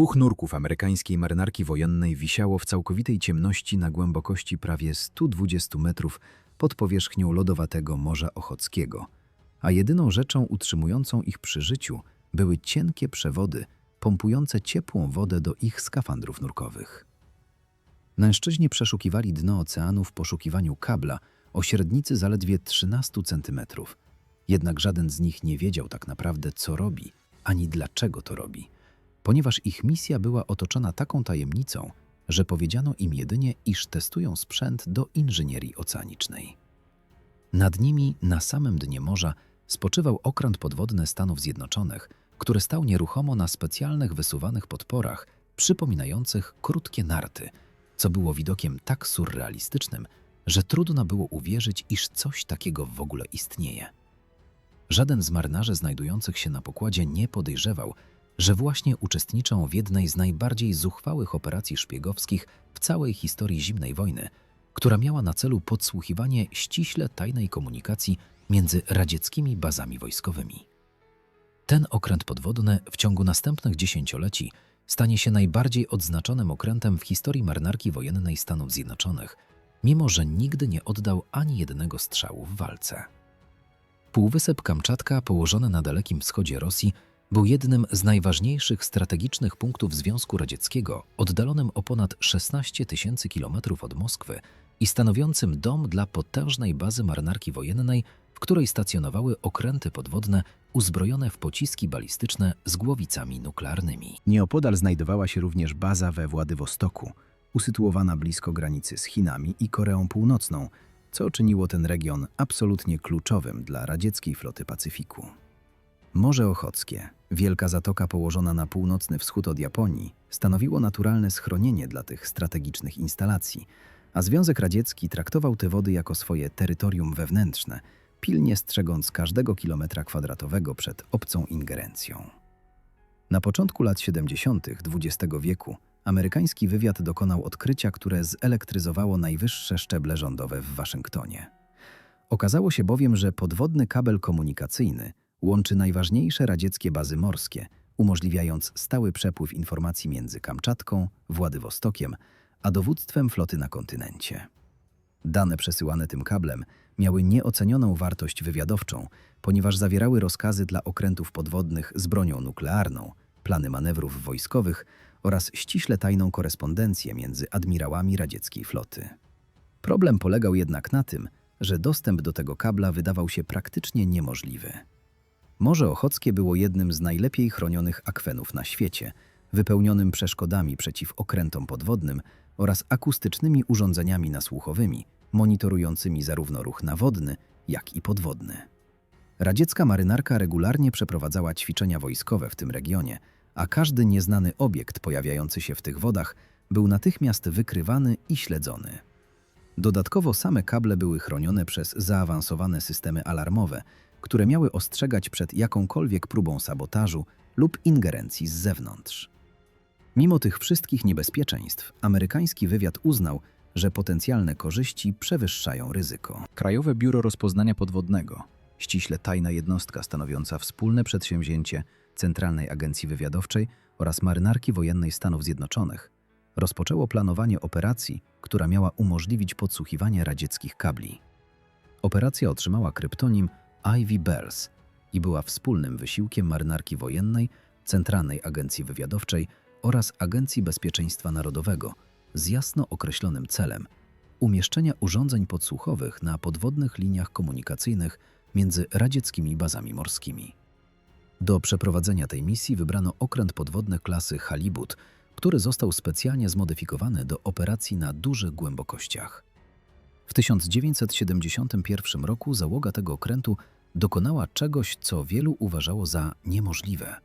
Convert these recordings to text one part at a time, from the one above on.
Dwóch nurków amerykańskiej marynarki wojennej wisiało w całkowitej ciemności na głębokości prawie 120 metrów pod powierzchnią lodowatego Morza Ochockiego, a jedyną rzeczą utrzymującą ich przy życiu były cienkie przewody pompujące ciepłą wodę do ich skafandrów nurkowych. Mężczyźni przeszukiwali dno oceanu w poszukiwaniu kabla o średnicy zaledwie 13 centymetrów. Jednak żaden z nich nie wiedział tak naprawdę, co robi, ani dlaczego to robi, ponieważ ich misja była otoczona taką tajemnicą, że powiedziano im jedynie, iż testują sprzęt do inżynierii oceanicznej. Nad nimi, na samym dnie morza, spoczywał okręt podwodny Stanów Zjednoczonych, który stał nieruchomo na specjalnych wysuwanych podporach, przypominających krótkie narty, co było widokiem tak surrealistycznym, że trudno było uwierzyć, iż coś takiego w ogóle istnieje. Żaden z marynarzy znajdujących się na pokładzie nie podejrzewał, że właśnie uczestniczą w jednej z najbardziej zuchwałych operacji szpiegowskich w całej historii zimnej wojny, która miała na celu podsłuchiwanie ściśle tajnej komunikacji między radzieckimi bazami wojskowymi. Ten okręt podwodny w ciągu następnych dziesięcioleci stanie się najbardziej odznaczonym okrętem w historii marynarki wojennej Stanów Zjednoczonych, mimo że nigdy nie oddał ani jednego strzału w walce. Półwysep Kamczatka, położony na dalekim wschodzie Rosji, był jednym z najważniejszych strategicznych punktów Związku Radzieckiego, oddalonym o ponad 16 tysięcy kilometrów od Moskwy i stanowiącym dom dla potężnej bazy marynarki wojennej, w której stacjonowały okręty podwodne uzbrojone w pociski balistyczne z głowicami nuklearnymi. Nieopodal znajdowała się również baza we Władywostoku, usytuowana blisko granicy z Chinami i Koreą Północną, co czyniło ten region absolutnie kluczowym dla radzieckiej floty Pacyfiku. Morze Ochockie, wielka zatoka położona na północny wschód od Japonii, stanowiło naturalne schronienie dla tych strategicznych instalacji, a Związek Radziecki traktował te wody jako swoje terytorium wewnętrzne, pilnie strzegąc każdego kilometra kwadratowego przed obcą ingerencją. Na początku lat 70. XX wieku amerykański wywiad dokonał odkrycia, które zelektryzowało najwyższe szczeble rządowe w Waszyngtonie. Okazało się bowiem, że podwodny kabel komunikacyjny łączy najważniejsze radzieckie bazy morskie, umożliwiając stały przepływ informacji między Kamczatką, Władywostokiem, a dowództwem floty na kontynencie. Dane przesyłane tym kablem miały nieocenioną wartość wywiadowczą, ponieważ zawierały rozkazy dla okrętów podwodnych z bronią nuklearną, plany manewrów wojskowych oraz ściśle tajną korespondencję między admirałami radzieckiej floty. Problem polegał jednak na tym, że dostęp do tego kabla wydawał się praktycznie niemożliwy. Morze Ochockie było jednym z najlepiej chronionych akwenów na świecie, wypełnionym przeszkodami przeciw okrętom podwodnym oraz akustycznymi urządzeniami nasłuchowymi, monitorującymi zarówno ruch nawodny, jak i podwodny. Radziecka marynarka regularnie przeprowadzała ćwiczenia wojskowe w tym regionie, a każdy nieznany obiekt pojawiający się w tych wodach był natychmiast wykrywany i śledzony. Dodatkowo same kable były chronione przez zaawansowane systemy alarmowe, które miały ostrzegać przed jakąkolwiek próbą sabotażu lub ingerencji z zewnątrz. Mimo tych wszystkich niebezpieczeństw, amerykański wywiad uznał, że potencjalne korzyści przewyższają ryzyko. Krajowe Biuro Rozpoznania Podwodnego, ściśle tajna jednostka stanowiąca wspólne przedsięwzięcie Centralnej Agencji Wywiadowczej oraz Marynarki Wojennej Stanów Zjednoczonych, rozpoczęło planowanie operacji, która miała umożliwić podsłuchiwanie radzieckich kabli. Operacja otrzymała kryptonim Ivy Bells i była wspólnym wysiłkiem Marynarki Wojennej, Centralnej Agencji Wywiadowczej oraz Agencji Bezpieczeństwa Narodowego z jasno określonym celem umieszczenia urządzeń podsłuchowych na podwodnych liniach komunikacyjnych między radzieckimi bazami morskimi. Do przeprowadzenia tej misji wybrano okręt podwodny klasy Halibut, który został specjalnie zmodyfikowany do operacji na dużych głębokościach. W 1971 roku załoga tego okrętu dokonała czegoś, co wielu uważało za niemożliwe.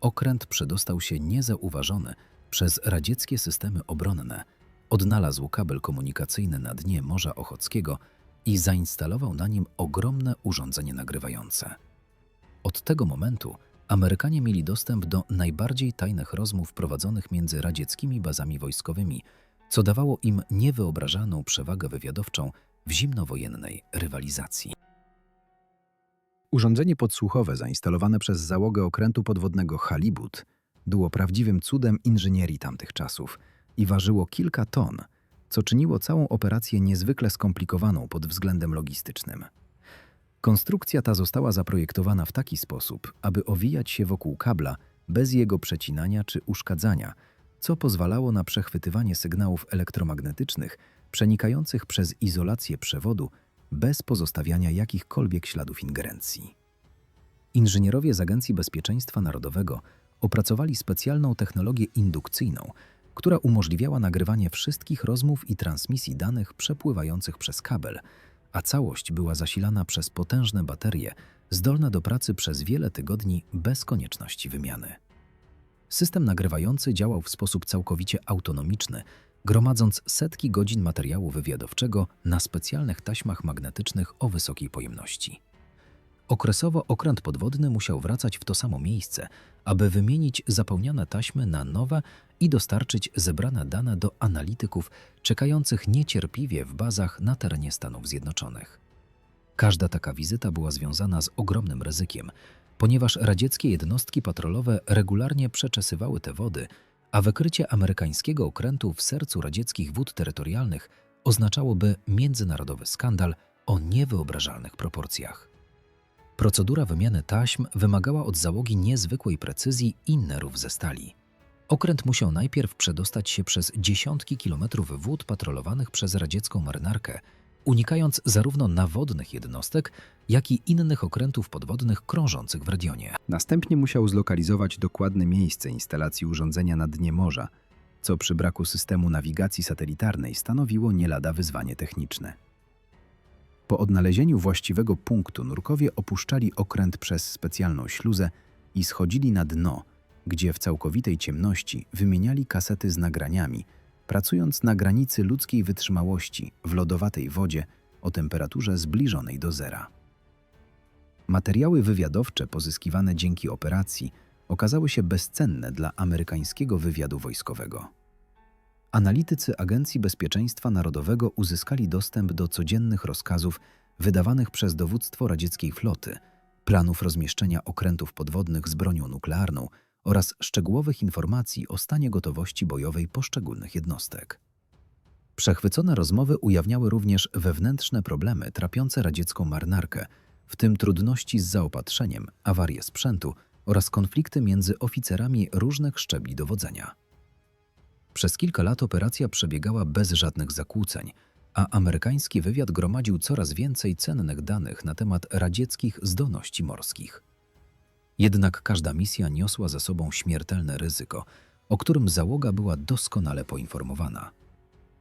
Okręt przedostał się niezauważony przez radzieckie systemy obronne, odnalazł kabel komunikacyjny na dnie Morza Ochockiego i zainstalował na nim ogromne urządzenie nagrywające. Od tego momentu Amerykanie mieli dostęp do najbardziej tajnych rozmów prowadzonych między radzieckimi bazami wojskowymi, co dawało im niewyobrażalną przewagę wywiadowczą w zimnowojennej rywalizacji. Urządzenie podsłuchowe zainstalowane przez załogę okrętu podwodnego Halibut było prawdziwym cudem inżynierii tamtych czasów i ważyło kilka ton, co czyniło całą operację niezwykle skomplikowaną pod względem logistycznym. Konstrukcja ta została zaprojektowana w taki sposób, aby owijać się wokół kabla bez jego przecinania czy uszkadzania, co pozwalało na przechwytywanie sygnałów elektromagnetycznych przenikających przez izolację przewodu bez pozostawiania jakichkolwiek śladów ingerencji. Inżynierowie z Agencji Bezpieczeństwa Narodowego opracowali specjalną technologię indukcyjną, która umożliwiała nagrywanie wszystkich rozmów i transmisji danych przepływających przez kabel, a całość była zasilana przez potężne baterie, zdolne do pracy przez wiele tygodni bez konieczności wymiany. System nagrywający działał w sposób całkowicie autonomiczny, gromadząc setki godzin materiału wywiadowczego na specjalnych taśmach magnetycznych o wysokiej pojemności. Okresowo okręt podwodny musiał wracać w to samo miejsce, aby wymienić zapełnione taśmy na nowe i dostarczyć zebrane dane do analityków czekających niecierpliwie w bazach na terenie Stanów Zjednoczonych. Każda taka wizyta była związana z ogromnym ryzykiem, ponieważ radzieckie jednostki patrolowe regularnie przeczesywały te wody, a wykrycie amerykańskiego okrętu w sercu radzieckich wód terytorialnych oznaczałoby międzynarodowy skandal o niewyobrażalnych proporcjach. Procedura wymiany taśm wymagała od załogi niezwykłej precyzji i nerów ze stali. Okręt musiał najpierw przedostać się przez dziesiątki kilometrów wód patrolowanych przez radziecką marynarkę, unikając zarówno nawodnych jednostek, jak i innych okrętów podwodnych krążących w regionie. Następnie musiał zlokalizować dokładne miejsce instalacji urządzenia na dnie morza, co przy braku systemu nawigacji satelitarnej stanowiło nie lada wyzwanie techniczne. Po odnalezieniu właściwego punktu nurkowie opuszczali okręt przez specjalną śluzę i schodzili na dno, gdzie w całkowitej ciemności wymieniali kasety z nagraniami, pracując na granicy ludzkiej wytrzymałości w lodowatej wodzie o temperaturze zbliżonej do zera. Materiały wywiadowcze pozyskiwane dzięki operacji okazały się bezcenne dla amerykańskiego wywiadu wojskowego. Analitycy Agencji Bezpieczeństwa Narodowego uzyskali dostęp do codziennych rozkazów wydawanych przez dowództwo radzieckiej floty, planów rozmieszczenia okrętów podwodnych z bronią nuklearną oraz szczegółowych informacji o stanie gotowości bojowej poszczególnych jednostek. Przechwycone rozmowy ujawniały również wewnętrzne problemy trapiące radziecką marynarkę, w tym trudności z zaopatrzeniem, awarie sprzętu oraz konflikty między oficerami różnych szczebli dowodzenia. Przez kilka lat operacja przebiegała bez żadnych zakłóceń, a amerykański wywiad gromadził coraz więcej cennych danych na temat radzieckich zdolności morskich. Jednak każda misja niosła za sobą śmiertelne ryzyko, o którym załoga była doskonale poinformowana.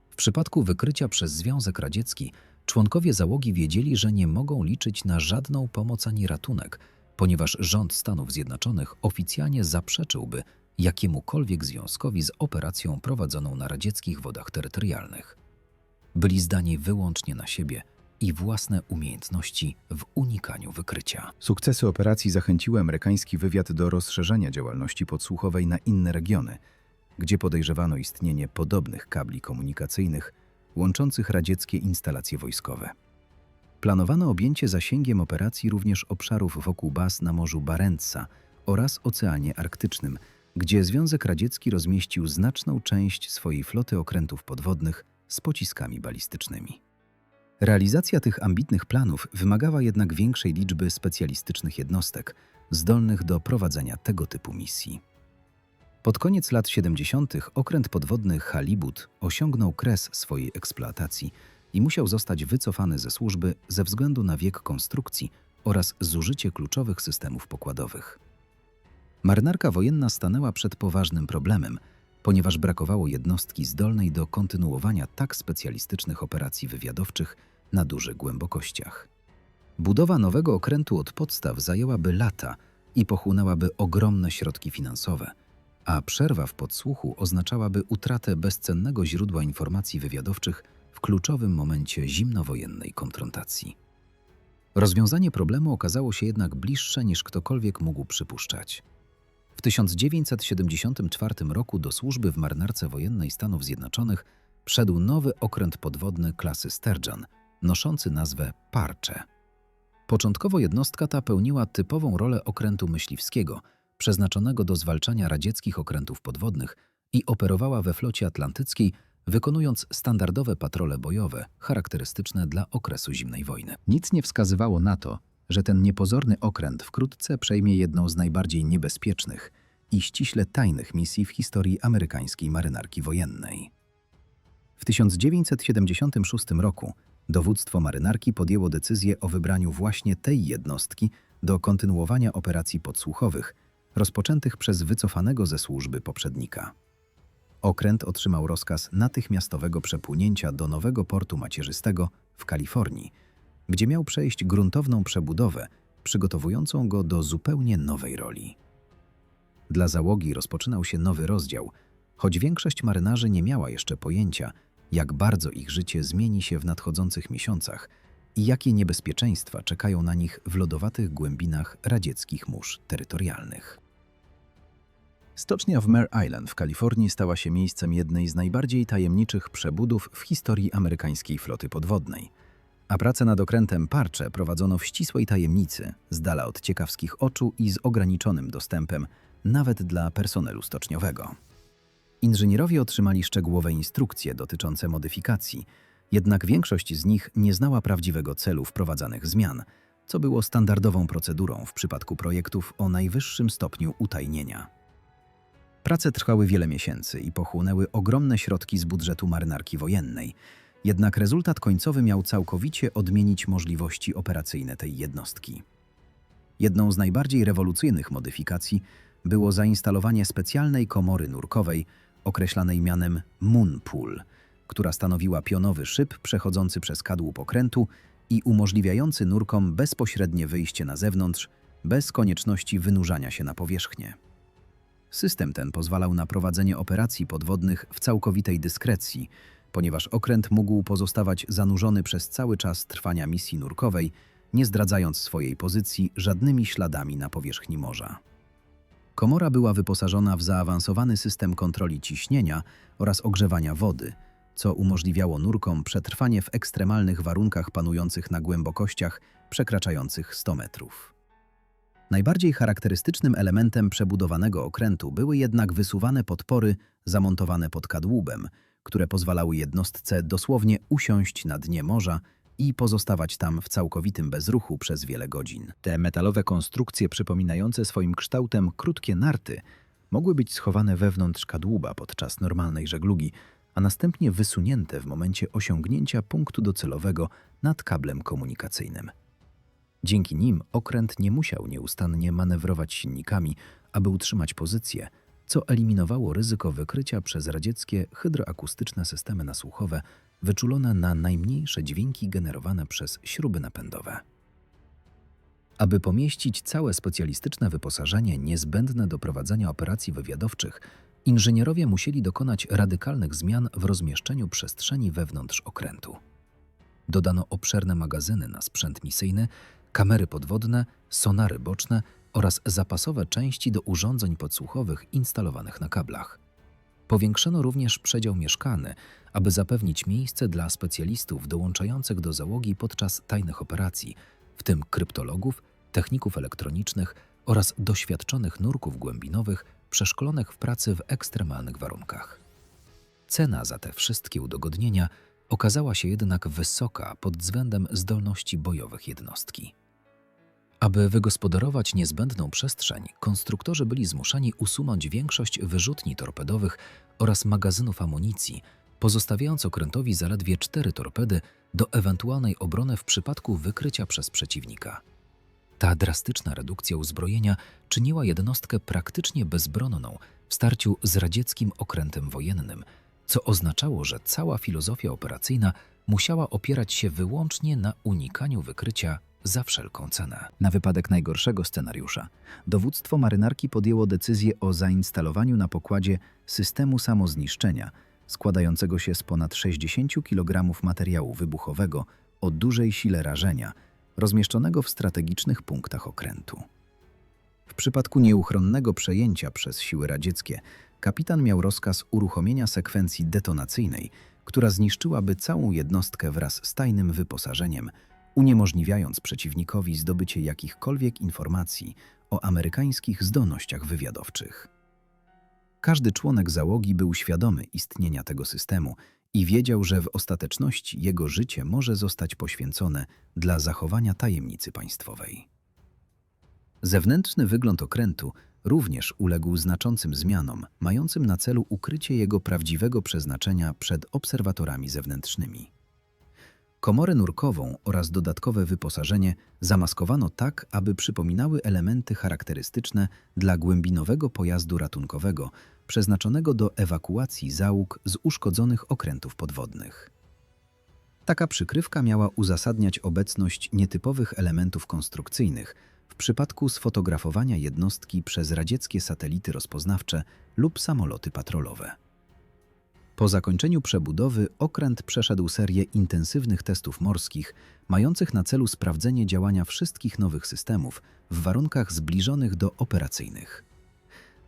W przypadku wykrycia przez Związek Radziecki członkowie załogi wiedzieli, że nie mogą liczyć na żadną pomoc ani ratunek, ponieważ rząd Stanów Zjednoczonych oficjalnie zaprzeczyłby jakiemukolwiek związkowi z operacją prowadzoną na radzieckich wodach terytorialnych. Byli zdani wyłącznie na siebie i własne umiejętności w unikaniu wykrycia. Sukcesy operacji zachęciły amerykański wywiad do rozszerzenia działalności podsłuchowej na inne regiony, gdzie podejrzewano istnienie podobnych kabli komunikacyjnych łączących radzieckie instalacje wojskowe. Planowano objęcie zasięgiem operacji również obszarów wokół baz na Morzu Barentsa oraz Oceanie Arktycznym, gdzie Związek Radziecki rozmieścił znaczną część swojej floty okrętów podwodnych z pociskami balistycznymi. Realizacja tych ambitnych planów wymagała jednak większej liczby specjalistycznych jednostek zdolnych do prowadzenia tego typu misji. Pod koniec lat 70. okręt podwodny Halibut osiągnął kres swojej eksploatacji i musiał zostać wycofany ze służby ze względu na wiek konstrukcji oraz zużycie kluczowych systemów pokładowych. Marynarka wojenna stanęła przed poważnym problemem, ponieważ brakowało jednostki zdolnej do kontynuowania tak specjalistycznych operacji wywiadowczych na dużych głębokościach. Budowa nowego okrętu od podstaw zajęłaby lata i pochłonęłaby ogromne środki finansowe, a przerwa w podsłuchu oznaczałaby utratę bezcennego źródła informacji wywiadowczych w kluczowym momencie zimnowojennej konfrontacji. Rozwiązanie problemu okazało się jednak bliższe niż ktokolwiek mógł przypuszczać. W 1974 roku do służby w marynarce wojennej Stanów Zjednoczonych wszedł nowy okręt podwodny klasy Sturgeon, noszący nazwę Parcze. Początkowo jednostka ta pełniła typową rolę okrętu myśliwskiego, przeznaczonego do zwalczania radzieckich okrętów podwodnych i operowała we flocie atlantyckiej, wykonując standardowe patrole bojowe charakterystyczne dla okresu zimnej wojny. Nic nie wskazywało na to, że ten niepozorny okręt wkrótce przejmie jedną z najbardziej niebezpiecznych i ściśle tajnych misji w historii amerykańskiej marynarki wojennej. W 1976 roku dowództwo marynarki podjęło decyzję o wybraniu właśnie tej jednostki do kontynuowania operacji podsłuchowych, rozpoczętych przez wycofanego ze służby poprzednika. Okręt otrzymał rozkaz natychmiastowego przepłynięcia do nowego portu macierzystego w Kalifornii, gdzie miał przejść gruntowną przebudowę, przygotowującą go do zupełnie nowej roli. Dla załogi rozpoczynał się nowy rozdział, choć większość marynarzy nie miała jeszcze pojęcia, jak bardzo ich życie zmieni się w nadchodzących miesiącach i jakie niebezpieczeństwa czekają na nich w lodowatych głębinach radzieckich mórz terytorialnych. Stocznia w Mare Island w Kalifornii stała się miejscem jednej z najbardziej tajemniczych przebudów w historii amerykańskiej floty podwodnej. A pracę nad okrętem Parcze prowadzono w ścisłej tajemnicy, z dala od ciekawskich oczu i z ograniczonym dostępem, nawet dla personelu stoczniowego. Inżynierowie otrzymali szczegółowe instrukcje dotyczące modyfikacji, jednak większość z nich nie znała prawdziwego celu wprowadzanych zmian, co było standardową procedurą w przypadku projektów o najwyższym stopniu utajnienia. Prace trwały wiele miesięcy i pochłonęły ogromne środki z budżetu marynarki wojennej, jednak rezultat końcowy miał całkowicie odmienić możliwości operacyjne tej jednostki. Jedną z najbardziej rewolucyjnych modyfikacji było zainstalowanie specjalnej komory nurkowej określanej mianem Moonpool, która stanowiła pionowy szyb przechodzący przez kadłub okrętu i umożliwiający nurkom bezpośrednie wyjście na zewnątrz bez konieczności wynurzania się na powierzchnię. System ten pozwalał na prowadzenie operacji podwodnych w całkowitej dyskrecji, ponieważ okręt mógł pozostawać zanurzony przez cały czas trwania misji nurkowej, nie zdradzając swojej pozycji żadnymi śladami na powierzchni morza. Komora była wyposażona w zaawansowany system kontroli ciśnienia oraz ogrzewania wody, co umożliwiało nurkom przetrwanie w ekstremalnych warunkach panujących na głębokościach przekraczających 100 metrów. Najbardziej charakterystycznym elementem przebudowanego okrętu były jednak wysuwane podpory zamontowane pod kadłubem, które pozwalały jednostce dosłownie usiąść na dnie morza i pozostawać tam w całkowitym bezruchu przez wiele godzin. Te metalowe konstrukcje przypominające swoim kształtem krótkie narty mogły być schowane wewnątrz kadłuba podczas normalnej żeglugi, a następnie wysunięte w momencie osiągnięcia punktu docelowego nad kablem komunikacyjnym. Dzięki nim okręt nie musiał nieustannie manewrować silnikami, aby utrzymać pozycję, co eliminowało ryzyko wykrycia przez radzieckie hydroakustyczne systemy nasłuchowe wyczulone na najmniejsze dźwięki generowane przez śruby napędowe. Aby pomieścić całe specjalistyczne wyposażenie niezbędne do prowadzenia operacji wywiadowczych, inżynierowie musieli dokonać radykalnych zmian w rozmieszczeniu przestrzeni wewnątrz okrętu. Dodano obszerne magazyny na sprzęt misyjny, kamery podwodne, sonary boczne oraz zapasowe części do urządzeń podsłuchowych instalowanych na kablach. Powiększono również przedział mieszkany, aby zapewnić miejsce dla specjalistów dołączających do załogi podczas tajnych operacji, w tym kryptologów, techników elektronicznych oraz doświadczonych nurków głębinowych przeszkolonych w pracy w ekstremalnych warunkach. Cena za te wszystkie udogodnienia okazała się jednak wysoka pod względem zdolności bojowych jednostki. Aby wygospodarować niezbędną przestrzeń, konstruktorzy byli zmuszeni usunąć większość wyrzutni torpedowych oraz magazynów amunicji, pozostawiając okrętowi zaledwie cztery torpedy do ewentualnej obrony w przypadku wykrycia przez przeciwnika. Ta drastyczna redukcja uzbrojenia czyniła jednostkę praktycznie bezbronną w starciu z radzieckim okrętem wojennym, co oznaczało, że cała filozofia operacyjna musiała opierać się wyłącznie na unikaniu wykrycia za wszelką cenę. Na wypadek najgorszego scenariusza, dowództwo marynarki podjęło decyzję o zainstalowaniu na pokładzie systemu samozniszczenia, składającego się z ponad 60 kg materiału wybuchowego o dużej sile rażenia, rozmieszczonego w strategicznych punktach okrętu. W przypadku nieuchronnego przejęcia przez siły radzieckie, kapitan miał rozkaz uruchomienia sekwencji detonacyjnej, która zniszczyłaby całą jednostkę wraz z tajnym wyposażeniem, uniemożliwiając przeciwnikowi zdobycie jakichkolwiek informacji o amerykańskich zdolnościach wywiadowczych. Każdy członek załogi był świadomy istnienia tego systemu i wiedział, że w ostateczności jego życie może zostać poświęcone dla zachowania tajemnicy państwowej. Zewnętrzny wygląd okrętu również uległ znaczącym zmianom, mającym na celu ukrycie jego prawdziwego przeznaczenia przed obserwatorami zewnętrznymi. Komorę nurkową oraz dodatkowe wyposażenie zamaskowano tak, aby przypominały elementy charakterystyczne dla głębinowego pojazdu ratunkowego przeznaczonego do ewakuacji załóg z uszkodzonych okrętów podwodnych. Taka przykrywka miała uzasadniać obecność nietypowych elementów konstrukcyjnych w przypadku sfotografowania jednostki przez radzieckie satelity rozpoznawcze lub samoloty patrolowe. Po zakończeniu przebudowy okręt przeszedł serię intensywnych testów morskich, mających na celu sprawdzenie działania wszystkich nowych systemów w warunkach zbliżonych do operacyjnych.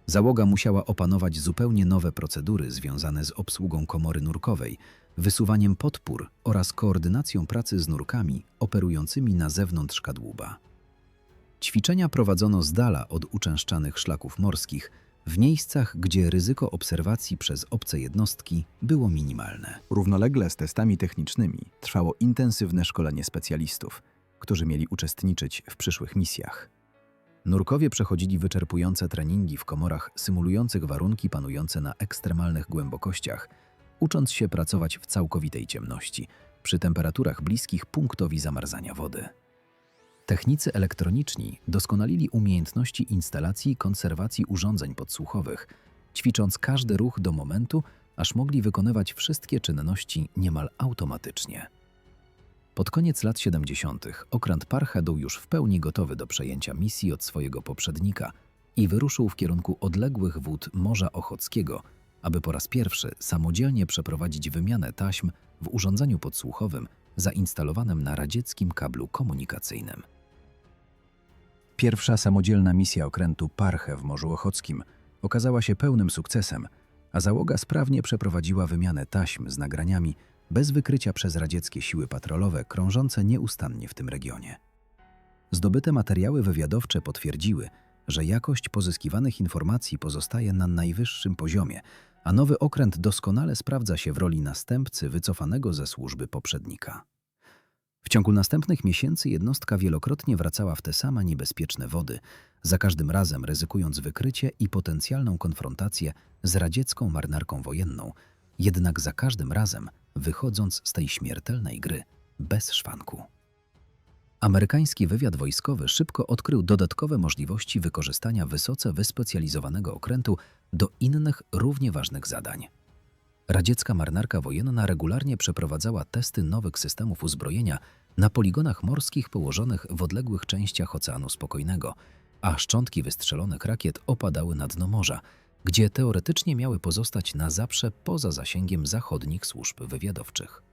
Załoga musiała opanować zupełnie nowe procedury związane z obsługą komory nurkowej, wysuwaniem podpór oraz koordynacją pracy z nurkami operującymi na zewnątrz kadłuba. Ćwiczenia prowadzono z dala od uczęszczanych szlaków morskich, w miejscach, gdzie ryzyko obserwacji przez obce jednostki było minimalne. Równolegle z testami technicznymi trwało intensywne szkolenie specjalistów, którzy mieli uczestniczyć w przyszłych misjach. Nurkowie przechodzili wyczerpujące treningi w komorach symulujących warunki panujące na ekstremalnych głębokościach, ucząc się pracować w całkowitej ciemności, przy temperaturach bliskich punktowi zamarzania wody. Technicy elektroniczni doskonalili umiejętności instalacji i konserwacji urządzeń podsłuchowych, ćwicząc każdy ruch do momentu, aż mogli wykonywać wszystkie czynności niemal automatycznie. Pod koniec lat 70. okręt Parche był już w pełni gotowy do przejęcia misji od swojego poprzednika i wyruszył w kierunku odległych wód Morza Ochockiego, aby po raz pierwszy samodzielnie przeprowadzić wymianę taśm w urządzeniu podsłuchowym zainstalowanym na radzieckim kablu komunikacyjnym. Pierwsza samodzielna misja okrętu Parche w Morzu Ochockim okazała się pełnym sukcesem, a załoga sprawnie przeprowadziła wymianę taśm z nagraniami bez wykrycia przez radzieckie siły patrolowe krążące nieustannie w tym regionie. Zdobyte materiały wywiadowcze potwierdziły, że jakość pozyskiwanych informacji pozostaje na najwyższym poziomie, a nowy okręt doskonale sprawdza się w roli następcy wycofanego ze służby poprzednika. W ciągu następnych miesięcy jednostka wielokrotnie wracała w te same niebezpieczne wody, za każdym razem ryzykując wykrycie i potencjalną konfrontację z radziecką marynarką wojenną, jednak za każdym razem wychodząc z tej śmiertelnej gry bez szwanku. Amerykański wywiad wojskowy szybko odkrył dodatkowe możliwości wykorzystania wysoce wyspecjalizowanego okrętu do innych równie ważnych zadań. Radziecka marynarka wojenna regularnie przeprowadzała testy nowych systemów uzbrojenia na poligonach morskich położonych w odległych częściach Oceanu Spokojnego, a szczątki wystrzelonych rakiet opadały na dno morza, gdzie teoretycznie miały pozostać na zawsze poza zasięgiem zachodnich służb wywiadowczych.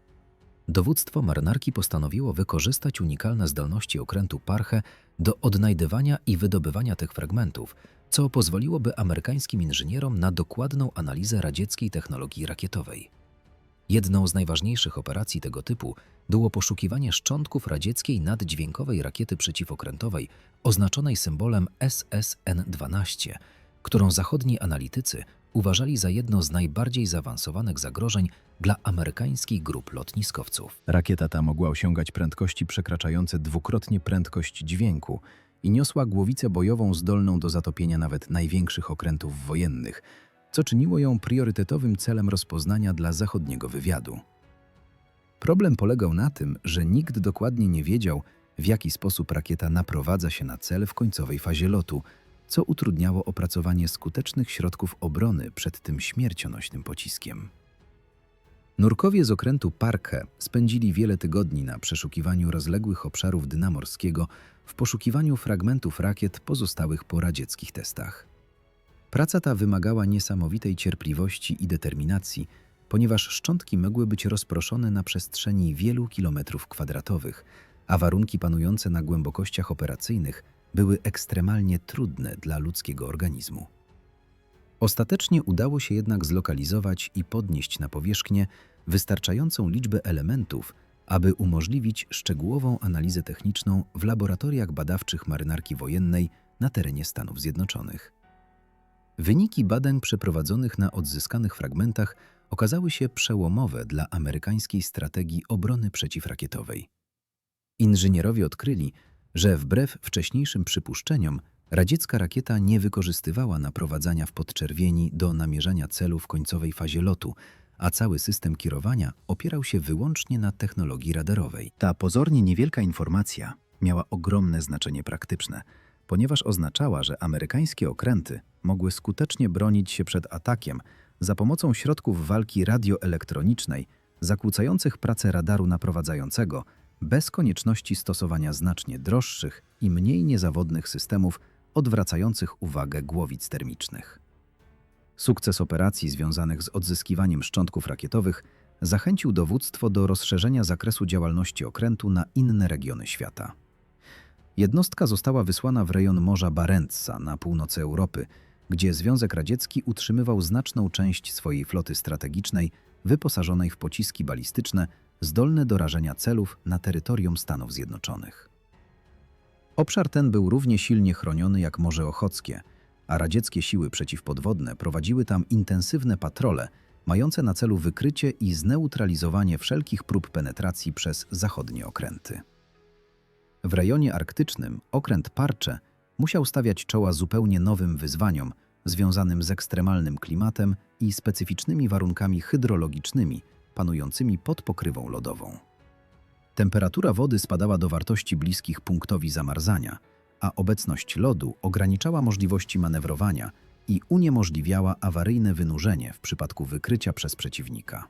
Dowództwo marynarki postanowiło wykorzystać unikalne zdolności okrętu Parche do odnajdywania i wydobywania tych fragmentów, co pozwoliłoby amerykańskim inżynierom na dokładną analizę radzieckiej technologii rakietowej. Jedną z najważniejszych operacji tego typu było poszukiwanie szczątków radzieckiej naddźwiękowej rakiety przeciwokrętowej oznaczonej symbolem SSN-12, którą zachodni analitycy uważali za jedno z najbardziej zaawansowanych zagrożeń dla amerykańskich grup lotniskowców. Rakieta ta mogła osiągać prędkości przekraczające dwukrotnie prędkość dźwięku i niosła głowicę bojową zdolną do zatopienia nawet największych okrętów wojennych, co czyniło ją priorytetowym celem rozpoznania dla zachodniego wywiadu. Problem polegał na tym, że nikt dokładnie nie wiedział, w jaki sposób rakieta naprowadza się na cel w końcowej fazie lotu, co utrudniało opracowanie skutecznych środków obrony przed tym śmiercionośnym pociskiem. Nurkowie z okrętu Parke spędzili wiele tygodni na przeszukiwaniu rozległych obszarów dna morskiego w poszukiwaniu fragmentów rakiet pozostałych po radzieckich testach. Praca ta wymagała niesamowitej cierpliwości i determinacji, ponieważ szczątki mogły być rozproszone na przestrzeni wielu kilometrów kwadratowych, a warunki panujące na głębokościach operacyjnych były ekstremalnie trudne dla ludzkiego organizmu. Ostatecznie udało się jednak zlokalizować i podnieść na powierzchnię wystarczającą liczbę elementów, aby umożliwić szczegółową analizę techniczną w laboratoriach badawczych marynarki wojennej na terenie Stanów Zjednoczonych. Wyniki badań przeprowadzonych na odzyskanych fragmentach okazały się przełomowe dla amerykańskiej strategii obrony przeciwrakietowej. Inżynierowie odkryli, że wbrew wcześniejszym przypuszczeniom, radziecka rakieta nie wykorzystywała naprowadzania w podczerwieni do namierzania celu w końcowej fazie lotu, a cały system kierowania opierał się wyłącznie na technologii radarowej. Ta pozornie niewielka informacja miała ogromne znaczenie praktyczne, ponieważ oznaczała, że amerykańskie okręty mogły skutecznie bronić się przed atakiem za pomocą środków walki radioelektronicznej zakłócających pracę radaru naprowadzającego bez konieczności stosowania znacznie droższych i mniej niezawodnych systemów odwracających uwagę głowic termicznych. Sukces operacji związanych z odzyskiwaniem szczątków rakietowych zachęcił dowództwo do rozszerzenia zakresu działalności okrętu na inne regiony świata. Jednostka została wysłana w rejon Morza Barentsa na północy Europy, gdzie Związek Radziecki utrzymywał znaczną część swojej floty strategicznej wyposażonej w pociski balistyczne zdolne do rażenia celów na terytorium Stanów Zjednoczonych. Obszar ten był równie silnie chroniony jak Morze Ochockie, a radzieckie siły przeciwpodwodne prowadziły tam intensywne patrole mające na celu wykrycie i zneutralizowanie wszelkich prób penetracji przez zachodnie okręty. W rejonie arktycznym okręt Parcze musiał stawiać czoła zupełnie nowym wyzwaniom związanym z ekstremalnym klimatem i specyficznymi warunkami hydrologicznymi panującymi pod pokrywą lodową. Temperatura wody spadała do wartości bliskich punktowi zamarzania, a obecność lodu ograniczała możliwości manewrowania i uniemożliwiała awaryjne wynurzenie w przypadku wykrycia przez przeciwnika.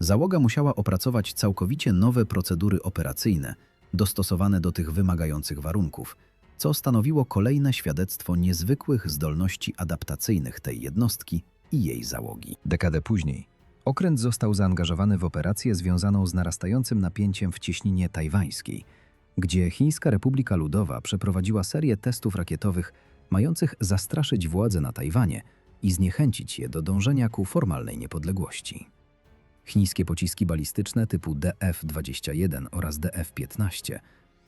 Załoga musiała opracować całkowicie nowe procedury operacyjne dostosowane do tych wymagających warunków, co stanowiło kolejne świadectwo niezwykłych zdolności adaptacyjnych tej jednostki i jej załogi. Dekadę później okręt został zaangażowany w operację związaną z narastającym napięciem w cieśninie tajwańskiej, gdzie Chińska Republika Ludowa przeprowadziła serię testów rakietowych mających zastraszyć władze na Tajwanie i zniechęcić je do dążenia ku formalnej niepodległości. Chińskie pociski balistyczne typu DF-21 oraz DF-15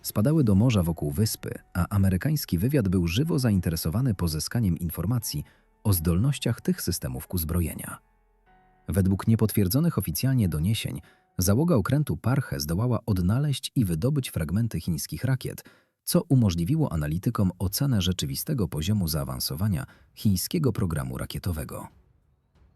spadały do morza wokół wyspy, a amerykański wywiad był żywo zainteresowany pozyskaniem informacji o zdolnościach tych systemów ku zbrojenia. Według niepotwierdzonych oficjalnie doniesień, załoga okrętu Parche zdołała odnaleźć i wydobyć fragmenty chińskich rakiet, co umożliwiło analitykom ocenę rzeczywistego poziomu zaawansowania chińskiego programu rakietowego.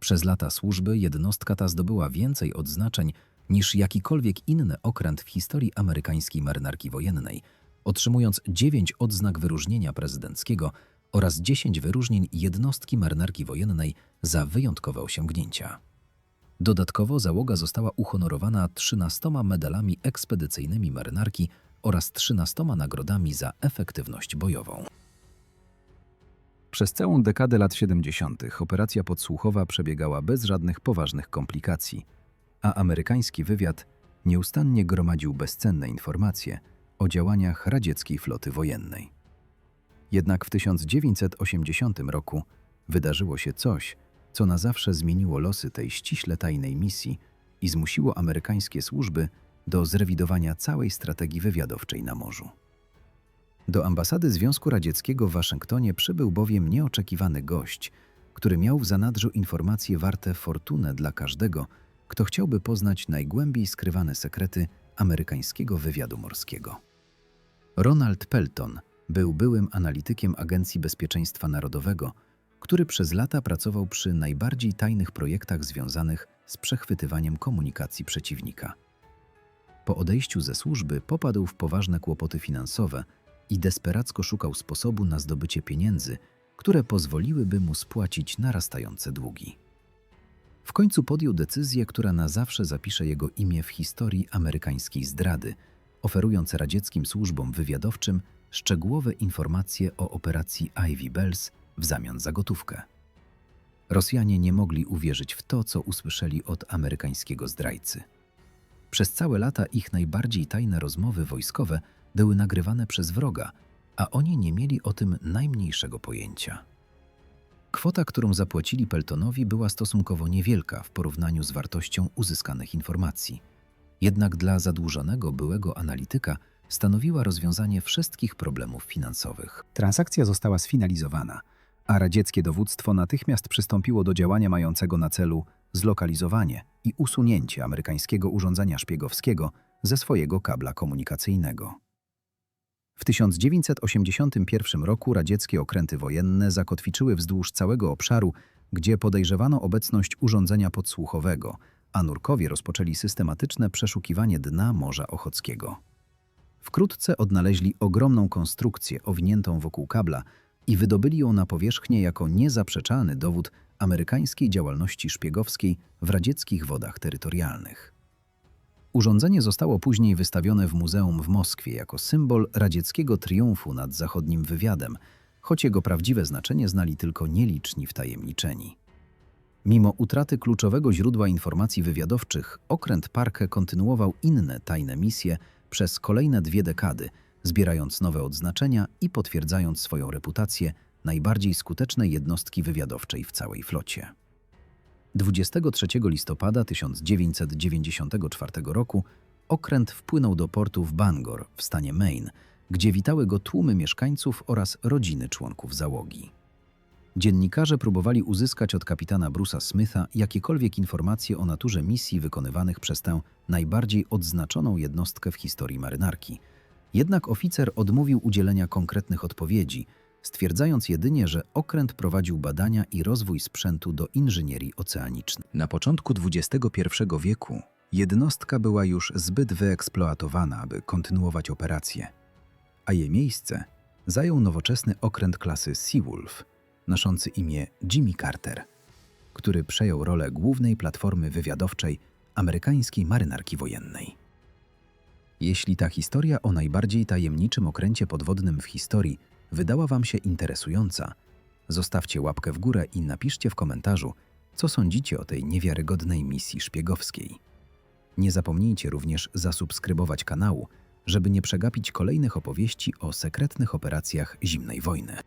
Przez lata służby jednostka ta zdobyła więcej odznaczeń niż jakikolwiek inny okręt w historii amerykańskiej marynarki wojennej, otrzymując 9 odznak wyróżnienia prezydenckiego oraz 10 wyróżnień jednostki marynarki wojennej za wyjątkowe osiągnięcia. Dodatkowo załoga została uhonorowana 13 medalami ekspedycyjnymi marynarki oraz 13 nagrodami za efektywność bojową. Przez całą dekadę lat 70. operacja podsłuchowa przebiegała bez żadnych poważnych komplikacji, a amerykański wywiad nieustannie gromadził bezcenne informacje o działaniach radzieckiej floty wojennej. Jednak w 1980 roku wydarzyło się coś, co na zawsze zmieniło losy tej ściśle tajnej misji i zmusiło amerykańskie służby do zrewidowania całej strategii wywiadowczej na morzu. Do ambasady Związku Radzieckiego w Waszyngtonie przybył bowiem nieoczekiwany gość, który miał w zanadrzu informacje warte fortunę dla każdego, kto chciałby poznać najgłębiej skrywane sekrety amerykańskiego wywiadu morskiego. Ronald Pelton był byłym analitykiem Agencji Bezpieczeństwa Narodowego, który przez lata pracował przy najbardziej tajnych projektach związanych z przechwytywaniem komunikacji przeciwnika. Po odejściu ze służby popadł w poważne kłopoty finansowe i desperacko szukał sposobu na zdobycie pieniędzy, które pozwoliłyby mu spłacić narastające długi. W końcu podjął decyzję, która na zawsze zapisze jego imię w historii amerykańskiej zdrady, oferując radzieckim służbom wywiadowczym szczegółowe informacje o operacji Ivy Bells w zamian za gotówkę. Rosjanie nie mogli uwierzyć w to, co usłyszeli od amerykańskiego zdrajcy. Przez całe lata ich najbardziej tajne rozmowy wojskowe były nagrywane przez wroga, a oni nie mieli o tym najmniejszego pojęcia. Kwota, którą zapłacili Peltonowi, była stosunkowo niewielka w porównaniu z wartością uzyskanych informacji. Jednak dla zadłużonego byłego analityka stanowiła rozwiązanie wszystkich problemów finansowych. Transakcja została sfinalizowana, a radzieckie dowództwo natychmiast przystąpiło do działania mającego na celu zlokalizowanie i usunięcie amerykańskiego urządzenia szpiegowskiego ze swojego kabla komunikacyjnego. W 1981 roku radzieckie okręty wojenne zakotwiczyły wzdłuż całego obszaru, gdzie podejrzewano obecność urządzenia podsłuchowego, a nurkowie rozpoczęli systematyczne przeszukiwanie dna Morza Ochockiego. Wkrótce odnaleźli ogromną konstrukcję owiniętą wokół kabla i wydobyli ją na powierzchnię jako niezaprzeczalny dowód amerykańskiej działalności szpiegowskiej w radzieckich wodach terytorialnych. Urządzenie zostało później wystawione w muzeum w Moskwie jako symbol radzieckiego triumfu nad zachodnim wywiadem, choć jego prawdziwe znaczenie znali tylko nieliczni wtajemniczeni. Mimo utraty kluczowego źródła informacji wywiadowczych, okręt Parke kontynuował inne tajne misje przez kolejne dwie dekady, zbierając nowe odznaczenia i potwierdzając swoją reputację najbardziej skutecznej jednostki wywiadowczej w całej flocie. 23 listopada 1994 roku okręt wpłynął do portu w Bangor w stanie Maine, gdzie witały go tłumy mieszkańców oraz rodziny członków załogi. Dziennikarze próbowali uzyskać od kapitana Bruce'a Smitha jakiekolwiek informacje o naturze misji wykonywanych przez tę najbardziej odznaczoną jednostkę w historii marynarki. Jednak oficer odmówił udzielenia konkretnych odpowiedzi, stwierdzając jedynie, że okręt prowadził badania i rozwój sprzętu do inżynierii oceanicznej. Na początku XXI wieku jednostka była już zbyt wyeksploatowana, aby kontynuować operację, a jej miejsce zajął nowoczesny okręt klasy Seawolf, noszący imię Jimmy Carter, który przejął rolę głównej platformy wywiadowczej amerykańskiej marynarki wojennej. Jeśli ta historia o najbardziej tajemniczym okręcie podwodnym w historii wydała Wam się interesująca, zostawcie łapkę w górę i napiszcie w komentarzu, co sądzicie o tej niewiarygodnej misji szpiegowskiej. Nie zapomnijcie również zasubskrybować kanału, żeby nie przegapić kolejnych opowieści o sekretnych operacjach zimnej wojny.